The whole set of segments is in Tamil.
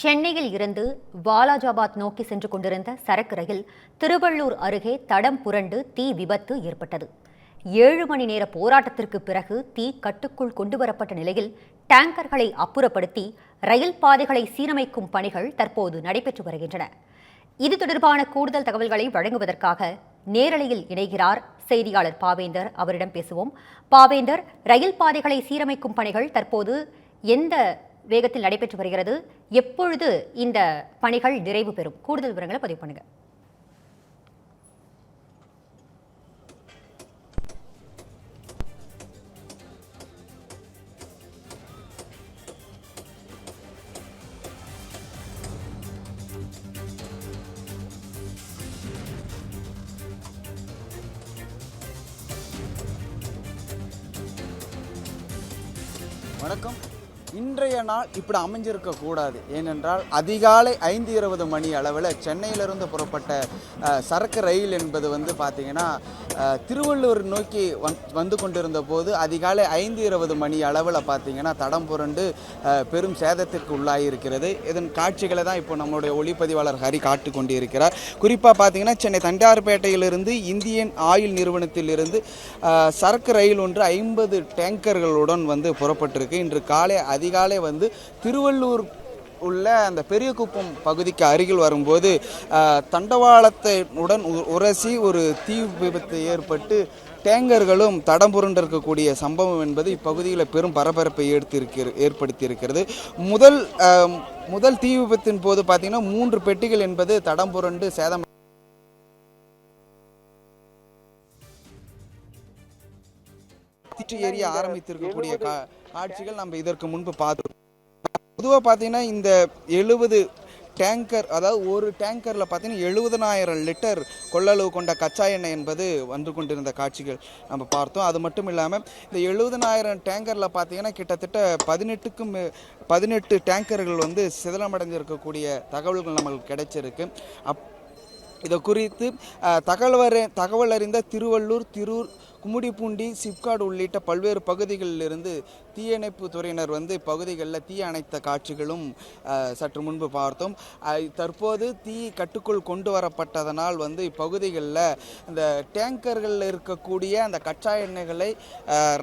சென்னையில் இருந்து வாலாஜாபாத் நோக்கி சென்று கொண்டிருந்த சரக்கு ரயில் திருவள்ளூர் அருகே தடம் புரண்டு தீ விபத்து ஏற்பட்டது. ஏழு மணி நேர போராட்டத்திற்கு பிறகு தீ கட்டுக்குள் கொண்டுவரப்பட்ட நிலையில் டேங்கர்களை அப்புறப்படுத்தி ரயில் பாதைகளை சீரமைக்கும் பணிகள் தற்போது நடைபெற்று வருகின்றன. இது தொடர்பான கூடுதல் தகவல்களை வழங்குவதற்காக நேரலையில் இணைகிறார் செய்தியாளர் பாவேந்தர். அவரிடம் பேசுவோம். பாவேந்தர் ரயில் பாதைகளை சீரமைக்கும் பணிகள் தற்போது எந்த வேகத்தில் நடைபெற்று வருகிறது. எப்பொழுது இந்த பணிகள் நிறைவு பெறும்? கூடுதல் விவரங்களை பதிவு பண்ணுங்க. வணக்கம். இன்றைய நாள் இப்படி அமைஞ்சிருக்க கூடாது. ஏனென்றால் அதிகாலை ஐந்து இருபது மணி அளவில் சென்னையிலிருந்து புறப்பட்ட சரக்கு ரயில் என்பது வந்து பார்த்திங்கன்னா திருவள்ளூர் நோக்கி வந் வந்து கொண்டிருந்த போது அதிகாலை ஐந்து இருபது மணி அளவில் பார்த்திங்கன்னா தடம் புரண்டு பெரும் சேதத்திற்கு உள்ளாகியிருக்கிறது இதன் காட்சிகளை தான் இப்போ நம்மளுடைய ஒளிப்பதிவாளர் ஹரி காட்டு கொண்டிருக்கிறார். குறிப்பாக பார்த்தீங்கன்னா சென்னை தண்டார்பேட்டையிலிருந்து இந்தியன் ஆயில் நிறுவனத்திலிருந்து சரக்கு ரயில் ஒன்று ஐம்பது டேங்கர்களுடன் வந்து புறப்பட்டிருக்கு. இன்று காலை அதிகாலை வந்து திருவள்ளூர் உள்ள அந்த பெரிய குப்பம் பகுதிக்கு அருகில் வரும்போது தண்டவாளத்தை உடன் உரசி ஒரு தீ விபத்து ஏற்பட்டு டேங்கர்களும் தடம் புரண்டிருக்கக்கூடிய சம்பவம் என்பது இப்பகுதியில் பெரும் பரபரப்பை ஏற்படுத்தியிருக்கிற ஏற்படுத்தியிருக்கிறது. முதல் முதல் தீ விபத்தின் போது பார்த்தீங்கன்னா மூன்று பெட்டிகள் என்பது தடம் புரண்டு சேதம் திட்டு எரிய ஆரம்பித்திருக்கக்கூடிய கா- காட்சிகள் நம்ம இதற்கு முன்பு பார்த்தோம். பொதுவாக பார்த்தீங்கன்னா இந்த எழுபது டேங்கர் அதாவது ஒரு டேங்கரில் பார்த்தீங்கன்னா எழுபதனாயிரம் லிட்டர் கொள்ளளவு கொண்ட கச்சா எண்ணெய் என்பது வந்து கொண்டிருந்த காட்சிகள் நம்ம பார்த்தோம். அது மட்டும் இல்லாமல் இந்த எழுபதனாயிரம் டேங்கரில் பார்த்தீங்கன்னா கிட்டத்தட்ட பதினெட்டுக்கும் பதினெட்டு டேங்கர்கள் வந்து சிதலமடைஞ்சிருக்கக்கூடிய தகவல்கள் நம்மளுக்கு கிடைச்சிருக்கு. அப் இது குறித்து தகவல் தகவல் அறிந்த திருவள்ளூர் திருர் கும்மிடிப்பூண்டி சிப்காடு உள்ளிட்ட பல்வேறு பகுதிகளிலிருந்து தீயணைப்பு துறையினர் வந்து இப்பகுதிகளில் தீ அணைத்த காட்சிகளும் சற்று முன்பு பார்த்தோம். தற்போது தீ கட்டுக்குள் கொண்டு வரப்பட்டதனால் வந்து இப்பகுதிகளில் இந்த டேங்கர்களில் இருக்கக்கூடிய அந்த கச்சா எண்ணெய்களை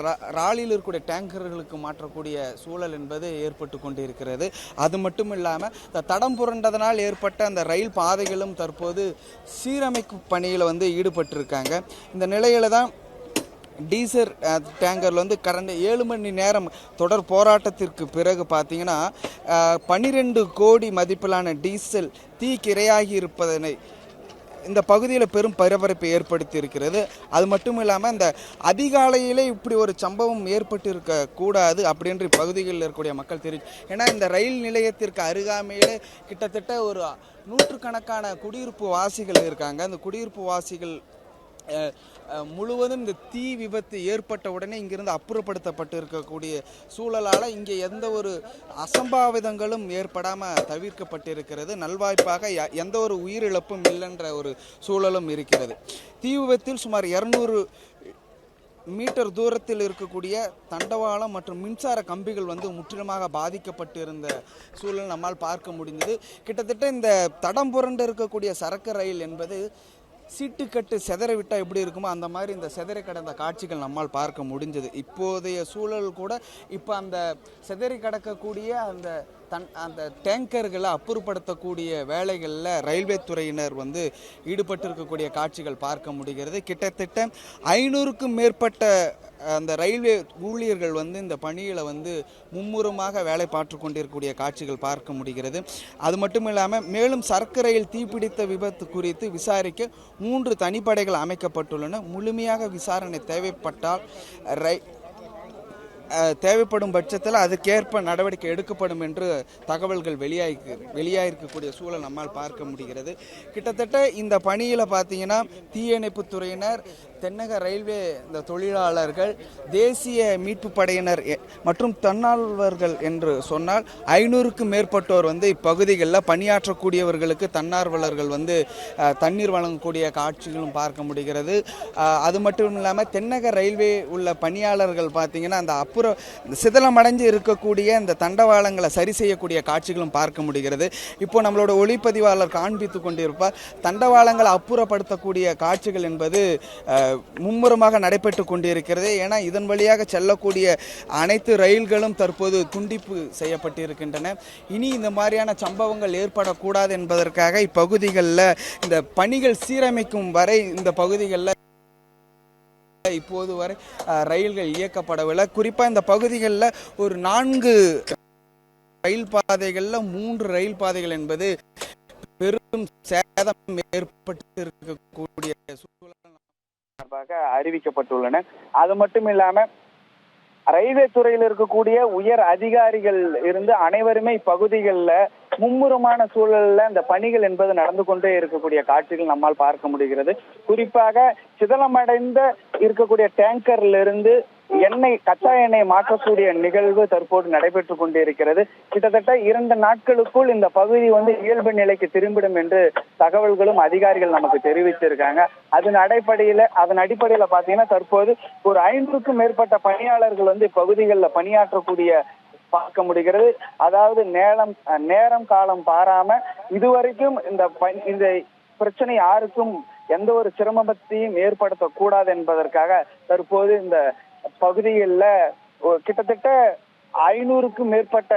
ரா- ராலியில் இருக்கக்கூடிய டேங்கர்களுக்கு மாற்றக்கூடிய சூழல் என்பது ஏற்பட்டு கொண்டிருக்கிறது. அது மட்டும் இல்லாமல் இந்த தடம் புரண்டதனால் ஏற்பட்ட அந்த ரயில் பாதைகளும் தற்போது சீரமைப்பு பணியில் வந்து ஈடுபட்டிருக்காங்க. இந்த நிலையில் தான் டீசல் டேங்கரில் வந்து கடந்த ஏழு மணி நேரம் தொடர் போராட்டத்திற்கு பிறகு பார்த்தீங்கன்னா பன்னிரெண்டு கோடி மதிப்பிலான டீசல் தீக்கிரையாகி இருப்பதனை இந்த பகுதியில் பெரும் பரபரப்பை ஏற்படுத்தி இருக்கிறது அது மட்டும் இல்லாமல் இந்த அதிகாலையிலே இப்படி ஒரு சம்பவம் ஏற்பட்டு இருக்க கூடாது அப்படின்ற பகுதிகளில் இருக்கக்கூடிய மக்கள் தெரிவிச்சு ஏன்னா இந்த ரயில் நிலையத்திற்கு அருகாமையிலே கிட்டத்தட்ட ஒரு நூற்றுக்கணக்கான குடியிருப்பு வாசிகள் இருக்காங்க. அந்த குடியிருப்பு வாசிகள் முழுவதும் இந்த தீ விபத்து ஏற்பட்ட உடனே இங்கிருந்து அப்புறப்படுத்தப்பட்டு இருக்கக்கூடிய சூழலால் இங்கே எந்த ஒரு அசம்பாவிதங்களும் ஏற்படாமல் தவிர்க்கப்பட்டிருக்கிறது. நல்வாய்ப்பாக எந்த ஒரு உயிரிழப்பும் இல்லைன்ற ஒரு சூழலும் இருக்கிறது. தீ விபத்தில் சுமார் இரநூறு மீட்டர் தூரத்தில் இருக்கக்கூடிய தண்டவாளம் மற்றும் மின்சார கம்பிகள் வந்து முற்றிலுமாக பாதிக்கப்பட்டிருந்த சூழல் நம்மால் பார்க்க முடிந்தது. கிட்டத்தட்ட இந்த தடம் புரண்டு இருக்கக்கூடிய சரக்கு ரயில் என்பது சீட்டுக்கட்டு செதற விட்டால் எப்படி இருக்குமோ அந்த மாதிரி இந்த செதறி கடந்த காட்சிகள் நம்மால் பார்க்க முடிஞ்சது. இப்போதைய சூழல் கூட இப்போ அந்த செதறி கடக்கக்கூடிய அந்த தன் அந்த டேங்கர்களை அப்புறப்படுத்தக்கூடிய வேலைகளில் ரயில்வே துறையினர் வந்து ஈடுபட்டு இருக்கக்கூடிய காட்சிகள் பார்க்க முடிகிறது. கிட்டத்தட்ட ஐநூறுக்கும் மேற்பட்ட அந்த ரயில்வே ஊழியர்கள் வந்து இந்த பணியில் வந்து மும்முரமாக வேலை பார்த்து கொண்டிருக்கக்கூடிய காட்சிகள் பார்க்க முடிகிறது. அது மட்டும் இல்லாமல் மேலும் சரக்கு ரயில் தீப்பிடித்த விபத்து குறித்து விசாரிக்க மூன்று தனிப்படைகள் அமைக்கப்பட்டுள்ளன. முழுமையாக விசாரணை தேவைப்பட்டால் ரை தேவைப்படும் பட்சத்தில் அதுக்கேற்ப நடவடிக்கை எடுக்கப்படும் என்று தகவல்கள் வெளியாகி வெளியாகிருக்கக்கூடிய சூழல் நம்மால் பார்க்க முடிகிறது. கிட்டத்தட்ட இந்த பணியில் பார்த்தீங்கன்னா தீயணைப்புத் துறையினர் தென்னக ரயில்வே இந்த தொழிலாளர்கள் தேசிய மீட்பு படையினர் எ- மற்றும் தன்னார்வலர்கள் என்று சொன்னால் ஐநூறுக்கும் மேற்பட்டோர் வந்து இப்பகுதிகளில் பணியாற்றக்கூடியவர்களுக்கு தன்னார்வலர்கள் வந்து தண்ணீர் வழங்கக்கூடிய காட்சிகளும் பார்க்க முடிகிறது. அது மட்டும் இல்லாமல் தென்னக ரயில்வே உள்ள பணியாளர்கள் பார்த்தீங்கன்னா அந்த அப்புறம் சிதலம் சிதலமடைஞ்சு இருக்கக்கூடிய இந்த தண்டவாளங்களை சரி செய்யக்கூடிய காட்சிகளும் பார்க்க முடிகிறது. இப்போ நம்மளோட ஒளிப்பதிவாளர் காண்பித்து கொண்டிருப்பார். தண்டவாளங்களை அப்புறப்படுத்தக்கூடிய காட்சிகள் என்பது மும்முரமாக நடைபெற்று கொண்டிருக்கிறது. ஏன்னா இதன் வழியாக செல்லக்கூடிய அனைத்து ரயில்களும் தற்போது துண்டிப்பு செய்யப்பட்டிருக்கின்றன. இனி இந்த மாதிரியான சம்பவங்கள் ஏற்படக்கூடாது என்பதற்காக இப்பகுதிகளில் இந்த பணிகள் சீரமைக்கும் வரை இந்த பகுதிகளில் இப்போது வரை ரயில்கள் இயக்கப்படவில்லை. குறிப்பாக இந்த பகுதிகளில் ஒரு நான்கு ரயில் பாதைகளில் மூன்று ரயில் பாதைகள் என்பது பெரும் சேதம் ஏற்பட்டு இருக்கக்கூடிய சூழல் அறிவிக்கப்பட்டுள்ளன. அது மட்டும் இல்லாம ரயில்வே துறையில் இருக்கக்கூடிய உயர் அதிகாரிகள் இருந்து அனைவருமே இப்பகுதிகளில் மும்முரமான சூழல்ல இந்த பணிகள் என்பது நடந்து கொண்டே இருக்கக்கூடிய காட்சிகள் நம்மால் பார்க்க முடிகிறது. குறிப்பாக சிதலமடைந்த இருக்கக்கூடிய டேங்கர்ல இருந்து எண்ணெய் கச்சா எண்ணெய் மாற்றக்கூடிய நிகழ்வு தற்போது நடைபெற்றுக் கொண்டிருக்கிறது. கிட்டத்தட்ட இரண்டு நாட்களுக்குள் இந்த பகுதி வந்து இயல்பு நிலைக்கு திரும்பிடும் என்று தகவல்களும் அதிகாரிகள் நமக்கு தெரிவித்திருக்காங்க. அதன் அடிப்படையில அதன் அடிப்படையில பாத்தீங்கன்னா தற்போது ஒரு ஐநூறுக்கும் மேற்பட்ட பணியாளர்கள் வந்து இப்பகுதிகளில் பணியாற்றக்கூடிய பார்க்க முடிகிறது. அதாவது நேரம் நேரம் காலம் பாராம இதுவரைக்கும் இந்த இந்த பிரச்சனை யாருக்கும் எந்த ஒரு சிரமத்தையும் ஏற்படுத்தக்கூடாது என்பதற்காக தற்போது இந்த பகுதிகளில் கிட்டத்தட்ட ஐநூறுக்கும் மேற்பட்ட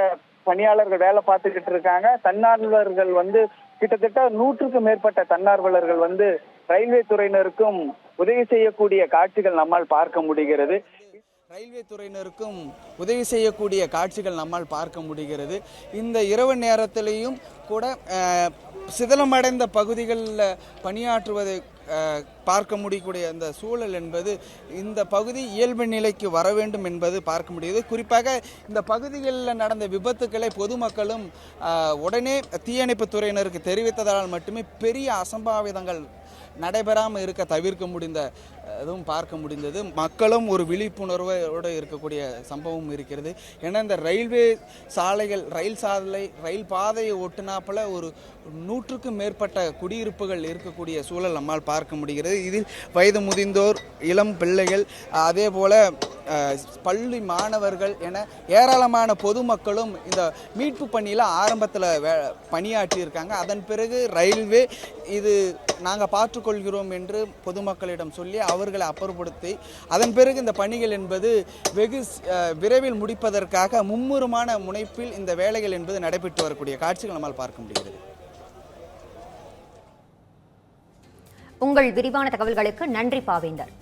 பணியாளர்கள் வேலை பார்த்துக்கிட்டு இருக்காங்க. தன்னார்வலர்கள் வந்து கிட்டத்தட்ட நூற்றுக்கும் மேற்பட்ட தன்னார்வலர்கள் வந்து ரயில்வே துறையினருக்கும் உதவி செய்யக்கூடிய காட்சிகள் நம்மால் பார்க்க முடிகிறது. ரயில்வே துறையினருக்கும் உதவி செய்யக்கூடிய காட்சிகள் நம்மால் பார்க்க முடிகிறது. இந்த இரவு நேரத்திலையும் கூட சிதலமடைந்த பகுதிகளில் பணியாற்றுவதை பார்க்க முடியக்கூடிய அந்த சூழல் என்பது இந்த பகுதி இயல்பு நிலைக்கு வர வேண்டும் என்பது பார்க்க முடியுது. குறிப்பாக இந்த பகுதிகளில் நடந்த விபத்துக்களை பொதுமக்களும் உடனே தீயணைப்பு துறையினருக்கு தெரிவித்ததால் மட்டுமே பெரிய அசம்பாவிதங்கள் நடைபெறாமல் இருக்க தவிர்க்க முடிந்த இதுவும் பார்க்க முடிந்தது. மக்களும் ஒரு விழிப்புணர்வோடு இருக்கக்கூடிய சம்பவம் இருக்கிறது. ஏன்னா இந்த ரயில்வே சாலைகள் ரயில் சாலை ரயில் பாதையை ஒட்டுனாப்பில் ஒரு நூற்றுக்கும் மேற்பட்ட குடியிருப்புகள் இருக்கக்கூடிய சூழல் நம்மால் பார்க்க முடிகிறது. இதில் வயது முதிர்ந்தோர் இளம் பிள்ளைகள் அதே போல் பள்ளி மாணவர்கள் என ஏராளமான பொதுமக்களும் இந்த மீட்பு பணியில் ஆரம்பத்தில் வே பணியாற்றி இருக்காங்க அதன் பிறகு ரயில்வே இது நாங்கள் பார்த்துக்கொள்கிறோம் என்று பொதுமக்களிடம் சொல்லி அவர்களை அப்புறப்படுத்தி அதன் பிறகு இந்த பணிகள் என்பது வெகு விரைவில் முடிப்பதற்காக மும்முரமான முனைப்பில் இந்த வேலைகள் என்பது நடைபெற்று வரக்கூடிய காட்சிகள் நம்மால் பார்க்க முடிகிறது. உங்கள் விரிவான தகவல்களுக்கு நன்றி பாவேந்தர்.